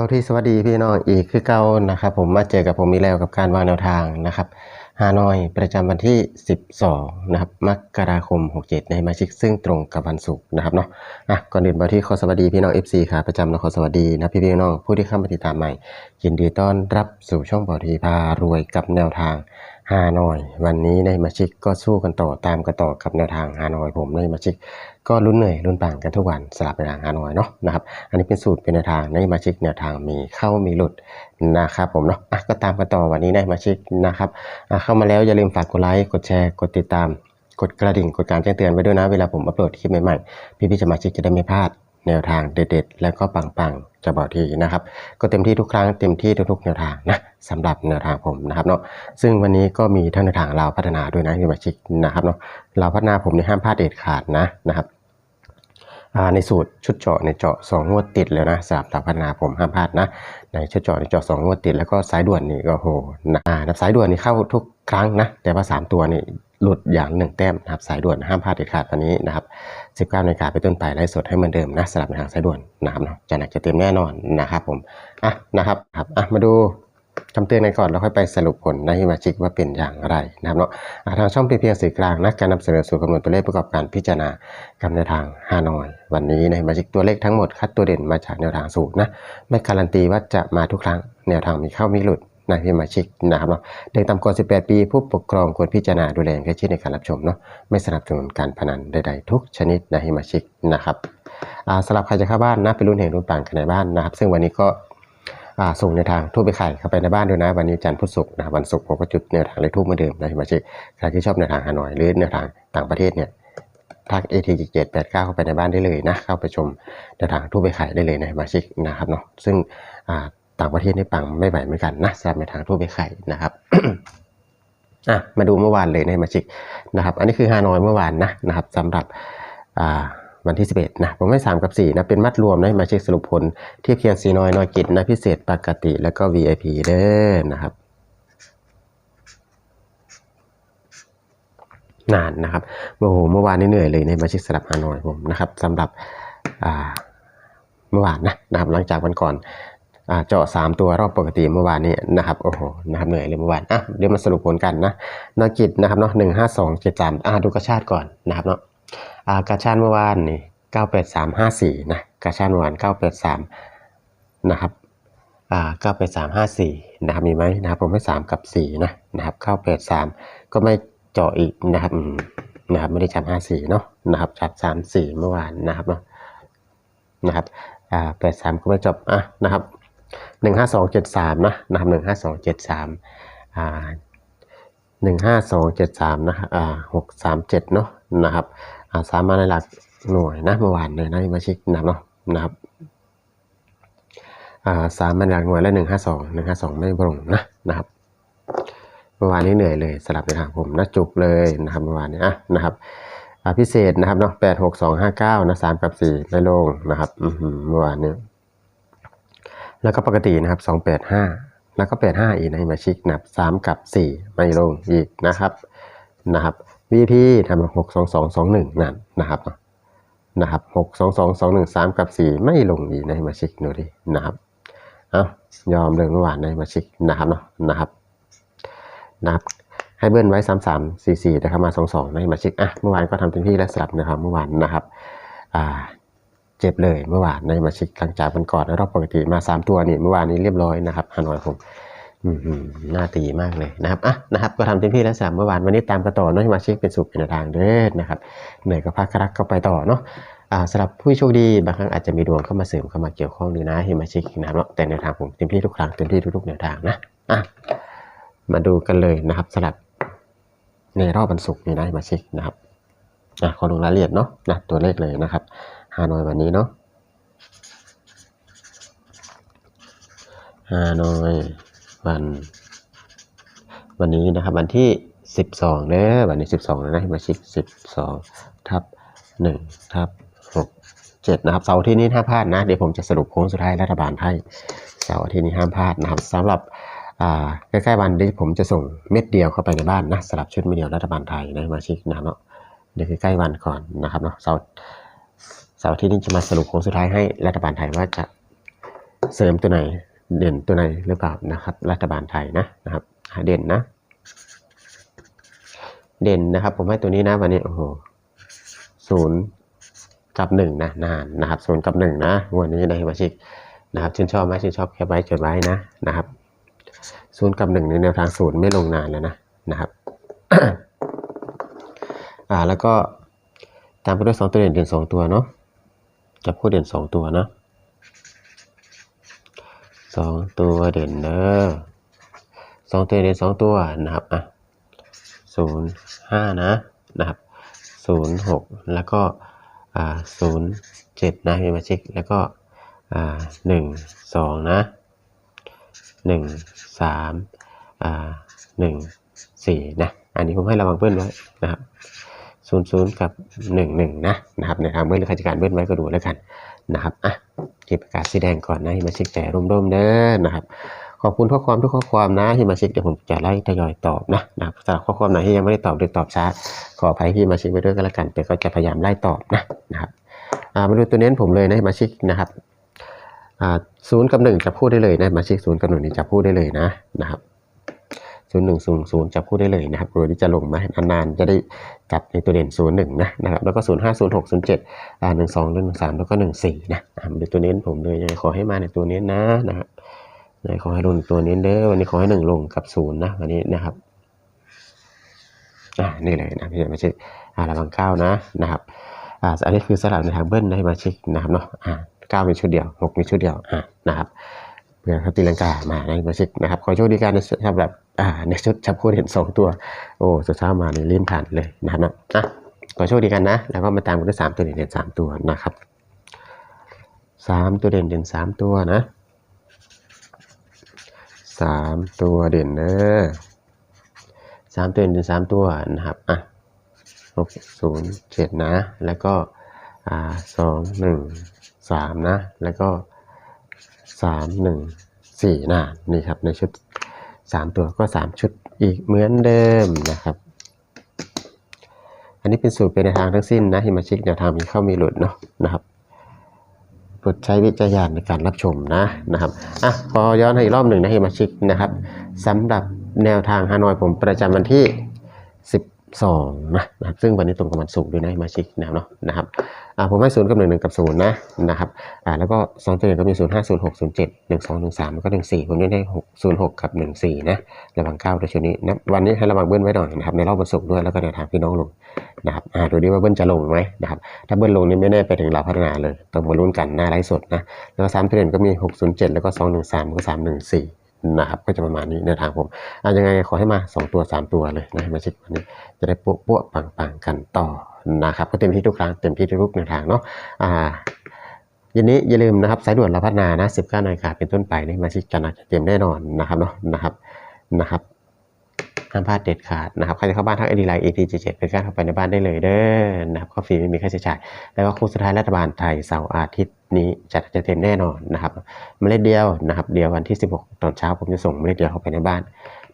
บาที่สวัสดีพี่น้องอีกคือเก่านะครับผมมาเจอกับผมอีกแล้วกับการวางแนวทางนะครับฮานอยประจำวันที่ 12นะครับมกราคม 67 ในมาชิกซึ่งตรงกับวันศุกร์นะครับเนาะอะก่อนอื่นบาที่ขอสวัสดีพี่น้อง FC ค่ะประจำและขอสวัสดีนะพี่พี่น้องผู้ที่เข้ามาติดตามใหม่ยินดีต้อนรับสู่ช่องบอทีพารวยกับแนวทาง ฮานอย วันนี้ในมาชิกก็สู้กันต่อตามกันต่อกับแนวทางฮานอย ผมในมาชิกก็ลุ้นเหนื่อยลุ้นป่างกันทุกวันสลับในทางฮานอยเนาะนะครับอันนี้เป็นสูตรเป็นแนวทางในมาชิกแนวทางมีเข้ามีหลุดนะครับผมเนาะะก็ตามกันต่อวันนี้ในมาชิกนะครับเข้ามาแล้วอย่าลืมฝากกดไลค์กดแชร์กดติดตามกดกระดิ่งกดการแจ้งเตือนไว้ด้วยนะเวลาผมอัปโหลดคลิปใหม่ๆพี่ๆสมาชิกจะได้ไม่พลาด แนวทางเด็ดๆ แล้วก็ปังๆจะบอกทีนะครับ ก็เต็มที่ทุกครั้งเต็มที่ทุกๆแนวทางนะสำหรับแนวทางผมนะครับเนาะซึ่งวันนี้ก็มีทั้งแนวทางเราพัฒนาด้วยนะพี่สมาชิกนะครับเนาะเราพัฒนาผมในห้ามพลาดเด็ดขาดนะนะครับในสูตรชุดเจาะในเจาะ2งวดติดเลยนะสำหรับดาพัฒนาผมห้ามพลาดนะในชุดเจาะในเจาะ2งวดติดแล้วก็สายด่วนนี่ก็โหนะสายด่วนนี่เข้าทุกครั้งนะแต่ว่า 3 ตัวนี่ หลุดอย่างหนึ่งแต้มนะครับสายด่วนห้ามพลาดเด็ดขาดวันนี้นะครับ19นาฬิกาไปต้นไปไลฟ์สดให้เหมือนเดิมนะสำหรับในทางสายด่วนนะครับจะหนักจะเต็มแน่นอนนะครับผมอะนะครับครับอะมาดูคำเตือนกันก่อนแล้วค่อยไปสรุปผลในฮิมาชิกว่าเป็นอย่างไรนะครับเนาะทางช่องเพียงสื่อกลางนะการนำเสนอสู่คำนวณตัวเลขประกอบการพิจารณากับแนวทางฮานอย วันนี้ในมาจิกตัวเลขทั้งหมดคัดตัวเด่นมาจากแนวทางสูตรนะไม่การันตีว่าจะมาทุกครั้งแนวทางมีเข้ามีหลุด นะพี่มาชิกนะครับเนาะเด็กต่ำกว่า 18 ปี ผู้ปกครองควรพิจารณาดูแลแค่ชิดในการรับชมเนาะไม่สนับสนุนการพนันใดๆทุกชนิดนะพี่มาชิกนะครับสำหรับใครจะเข้าบ้านนะไปรุ่นเหงรุ่นต่างกันในบ้านนะครับ ซึ่งวันนี้ก็ส่งในทางทูบไปไข่เข้าไปในบ้านด้วยนะ วันนี้จันทร์พุธศุกร์นะวันศุกร์ผมก็จุดแนวทางเลขทูบเหมือนเดิมนะพี่มาชิกใครที่ชอบแนวทางฮานอยหรือแนวทางต่างประเทศเนี่ยทัก AT 7 8 9 เข้าไปในบ้านได้เลยนะ เข้าไปชมแนวทางทูบไปไขายได้เลยในมาชิกนะครับเนาะซึ่งอ่า ต่างประเทศนี่ปังไม่ไหวเหมือนกันนะสำหรับแนทางทูบไปขายนะครับอะมาดูเมื่อวานเลยในมาชิกนะครับ อันนี้คือฮานอยเมื่อวานนะนะครับสำหรับอ่าวันที่ 11นะผมให้ 3 กับ 4 นะ เป็นมัดรวมนะมาเช็คสรุปผลเทียบเคียงสีน้อยน้อยกิจนะ พิเศษปกติแล้วก็ VIP เด้อนะครับนานนะครับโอ้โหเมื่อวานนี้เหนื่อยเลยในมาชิกสลับฮานอยผมนะครับสำหรับอ่าเมื่อวานนะนะครับหลังจากวันก่อน เจาะ 3 ตัวรอบปกติเมื่อวานนี้นะครับโอ้โหนะครับเหนื่อยเลยเมื่อวานอะเดี๋ยวมาสรุปผลกันนะนกิจนะครับเนาะหนึ่งห้าสองเจ็ดสามอ่าดูกระชาติก่อนนะครับเนาะอ่ากระชาติเมื่อวานนี่เก้าแปดสามห้าสี่นะกระชาติเมื่อวานเก้าแปดสามนะครับอ่าเก้าแปดสามห้าสี่นะครับมีไหมนะครับผมให้สามกับสี่นะนะครับเก้าแปดสามก็ไม่เจาะอีกนะครับนะครับไม่ได้จับห้าสี่เนาะนะครับจับสามสี่เมื่อวานนะครับเนาะนะครับอ่าแปดสามก็ไม่จบอะนะครับ หนึ่งห้าสองเจ็ดสามนะนะครับหนึ่งห้าสองเจ็ดสามอ่าหนึ่งห้าสองเจ็ดสามนะอ่าหกสามเจ็ดเนาะนะครับอ่าสามมาในหลักหน่วยนะเมื่อวานเลยนะมาชิกนะครับเนาะนะครับอ่าสามมาในหลักหน่วยและหนึ่งห้าสองหนึ่งห้าสองไม่บรงนะนะครับเมื่อวานนี้เหนื่อยเลยสลับในทางผมนะจุกเลยนะครับเมื่อวานนี้อะนะครับอ่าพิเศษนะครับเนาะแปดหกสองห้าเก้านะสามกับสี่ไม่ลงนะครับอือหือเมื่อวานนี้ แล้วก็ปกตินะครับสองแปดห้าแล้วก็แปดห้าอีกในมาชิกนะครับสามกับสี่ไม่ลงอีกนะครับนะครับ VP ทำหกสองสองสองหนึ่งนั่นนะครับนะครับหกสองสองสองหนึ่งสามกับสี่ไม่ลงอีกในมาชิกดูดินะครับเอายอมเลยเมื่อวานในมาชิกนะครับเนาะนะครับนะครับให้เบิ้ลไว้ 3 3 4 4นะครับมา 2 2ไม่มาช็คอะเมื่อวานก็ทำเต็มที่และสลับนะครับเมื่อวานนะครับอ่า เจ็บเลยเมื่อวานในมาช็คหลังจากวันก่อนรอบปกติมา 3 ตัวนี่เมื่อวานนี้เรียบร้อยนะครับฮานอยผมน่าตีมากเลยนะครับอะนะครับก็ทำเต็มที่แล้วสามเมื่อวานวันนี้ตามกันต่อเนาะมาเช็คเป็นสุขเป็นทางเด้อนะครับเหนื่อยก็พักรักก็ไปต่อเนาะอ่าสำหรับผู้โชคดีบางครั้งอาจจะมีดวงเข้ามาเสริมเข้ามาเกี่ยวข้องด้วยนะให้มาช็คนะครับเนาะแต่ในทางผมเต็มที่ทุกครั้งเต็มที่ทุกๆแนวทางนะอะมาดูกันเลยนะครับสลับในรอบวันศุกร์นี้นะมาช็คนะครับอะขอลงรายละเอียดเนาะนะตัวเลขเลยนะครับ ฮานอยวันนี้เนาะฮานอยวันวันนี้นะครับวันที่ 12เด้อวันนี้ 12แล้วนะมาช็ค12 ทับ 1 ทับ 6 7 นะครับเสาร์ที่นี้ห้ามพลาดนะ เดี๋ยวผมจะสรุปโค้งสุดท้ายรัฐบาลไทยเสาร์ที่นี้ห้ามพลาดนะครับสำหรับอ่าใกล้ๆวันที่ผมจะส่งเม็ดเดียวเข้าไปในบ้านนะสลับชุดเม็ดเดียวรัฐบาลไทยนะมาชิกนะเนาะเดี๋ยวคือใกล้วันก่อนนะครับเนาะเสาร์ เสาร์ที่นี้จะมาสรุปโค้งสุดท้ายให้รัฐบาลไทยว่าจะเสริมตัวไหนเด่นตัวไหนหรือเปล่านะครับ รัฐบาลไทยนะนะครับเด่นนะ เด่นนะครับ ผมให้ตัวนี้นะวันนี้โอ้โหศูนย์กับหนึ่งนะนานนะครับศูนย์กับหนึ่งนะวันนี้ในมาชิกนะครับชื่นชอบไหมชื่นชอบแคปไว้จดไว้นะนะครับศูนย์กับหนึ่งในแนวทางศูนย์ไม่ลงนานแล้วนะนะครับอ่าแล้วก็ตามไปด้วยสองตัวเด่นเด่นสองตัวเนาะ จับคู่เด่นสองตัวนะสองตัวเด่นเนอะสองตัวเด่นสองตัวนะครับอะศูนย์ห้านะนะครับศูนย์หกแล้วก็อ่าศูนย์เจ็ดนะมีมาเช็คแล้วก็อ่าหนึ่งสองนะหนึ่งสามอ่าหนึ่งสี่นะอันนี้ผมให้ระวังเบิ้ลไว้นะครับ ศูนย์ศูนย์กับหนึ่งหนึ่งนะนะครับในทางเบิ้ลหรือใครจะการเบิ้ลไว้ก็ดูแล้วกันนะครับอะที่ประกาศสีแดงก่อนนะมาเช็คแต่ร่มๆเด้อนะครับขอบคุณข้อความทุกข้อความนะที่มาเช็คเดี๋ยวผมจะไล่ทยอยตอบนะนะครับสำหรับข้อความไหนที่ยังไม่ได้ตอบหรือตอบช้าขออภัยที่มาเช็คไปด้วยก็แล้วกันแต่ก็จะพยายามไล่ตอบนะนะครับอ่ามาดูตัวเน้นผมเลยนะมาเช็คนะครับอ่าศูนย์กับหนึ่งจับคู่ได้เลยนะมาเช็คศูนย์กับหนึ่งนี่จับคู่ได้เลยนะนะครับ ศูนย์หนึ่งศูนย์ศูนย์จับคู่ได้เลยนะครับโดยที่จะลงมานานๆจะได้จับในตัวเด่นศูนย์หนึ่งนะนะครับแล้วก็ศูนย์ห้าศูนย์หกศูนย์เจ็ดอ่าหนึ่งสองหนึ่งสามแล้วก็หนึ่งสี่นะมาดูตัวเน้นผมเลยยังขอให้มาในตัวเน้นนะนะครับขอให้ลงตัวเน้นเด้อวันนี้ขอให้หนึ่งลงกับศูนย์นะวันนี้นะครับอ่านี่เลยนะพี่ไม่ใช่อ่าระวังเก้านะนะครับอ่าอันนี้คือสลับในทางเบิ้ลให้มาเช็คนะครับเนาะอ่าเก้ามีชุดเดียวหกมีชุดเดียวอ่านะครับเพื่อตีลังกามาในมาช็คนะครับขอโชคดีการสำหรับ อ่าในชุดจับคู่เห็นสองตัว โอ้สุดท้ายมาในลิ้นผ่านเลยนะครับนะอะขอโชคดีกันนะ แล้วก็มาตามกันด้วยสามตัวเด่นเด่นสามตัวนะครับสามตัวเด่นเด่นสามตัวนะสามตัวเด่นเนอะสามตัวเด่นเด่นสามตัวนะครับอะหกศูนย์เจ็ดนะ แล้วก็อ่าสองหนึ่งสามนะ แล้วก็สามหนึ่งสี่นะนี่ครับในชุด สามตัวก็สามชุดอีกเหมือนเดิมนะครับ อันนี้เป็นสูตรเป็นแนวทางทั้งสิ้นนะฮิมาชิกแนวทางมีเข้ามีหลุดเนาะนะครับโปรดใช้วิจารณ์ในการรับชมนะนะครับอะพอย้อนให้อีกรอบหนึ่งนะฮิมาชิกนะครับสำหรับแนวทางฮานอยผมประจำวันที่ 2นะนะครับซึ่งวันนี้ตรงกับวันศุกร์ด้วยนะมาชิกแนวเนาะนะครับอ่าผมให้ศูนย์กับหนึ่งหนึ่งกับศูนย์นะนะครับอ่าแล้วก็สองตัวอย่างก็มีศูนย์ห้าศูนย์หกศูนย์เจ็ดหนึ่งสองหนึ่งสามแล้วก็หนึ่งสี่ผมเน้นให้หกศูนย์หกกับหนึ่งสี่นะระวังเก้าด้วยชุดนี้นะวันนี้ให้ระวังเบิ้ลไว้หน่อยนะครับในรอบวันศุกร์ด้วยแล้วก็ในวทางพี่น้องลงนะครับอ่าดูดิว่าเบิ้ลจะลงไหมนะครับถ้าเบิ้ลลงนี่ไม่แน่ไปถึงเราพัฒนาเลยต้องมาลุ้นกันหน้าไลฟ์สดนะแล้วก็สามตัวเด่นก็มีหกศูนย์เจ็ดแล้วก็สองหนึ่งสามก็สามหนึ่งสี่ นะครับก็จะประมาณนี้ในทางผมอ่ายังไงขอให้มาสองตัวสามตัวเลยนะมาเช็ควันนี้จะได้ปุ๊ปุ๊ปังๆกันต่อนะครับก็เต็มที่ทุกครั้งเต็มที่ทุกแนวทางเนาะอ่ายันนี้อย่าลืมนะครับสายด่วนเราพัฒนานะ19นาฬิกาเป็นต้นไปนี่มาชิกกันนะเต็มแน่นอนนะครับเนาะนะครับนะครับ ห้ามพลาดเด็ดขาดนะครับใครจะเข้าบ้านทักไอดีไลน์ AT77 เป็นการเข้าไปในบ้านได้เลยเด้อนะครับก็ฟรีไม่มีค่าใช้จ่าย แล้วก็ค้งสุดท้ายรัฐบาลไทยเสาร์อาทิตย์นี้จัดจะเต็มแน่นอนนะครับเมล็ดเดียวนะครับ เดียววันที่ 16 ตอนเช้าผมจะส่งเมล็ดเดียวเข้าไปในบ้าน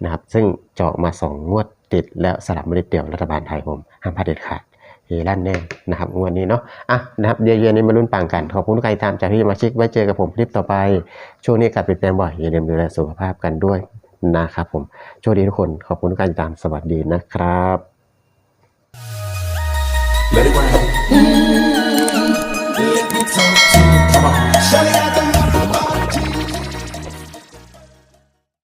นะครับ ซึ่งเจาะมา 2 งวดติดแล้วสลับเมล็ดเดี่ยวรัฐบาลไทยผมห้ามพลาดเด็ดขาดเฮลั่นแน่นะครับงวดนี้เนาะอะนะครับเดี๋ยวเย็นนี้มาลุ้นปังกัน ขอบคุณทุกการติดตามจากที่มาชิกไว้เจอกับผมคลิปต่อไป ช่วงนี้การเปลี่ยนแปลงบ่อยอย่าลืมดูแลสุขภาพกันด้วย นะครับผมโชคดีทุกคนขอบคุณทุกการติดตามสวัสดีนะครับ Let it rain.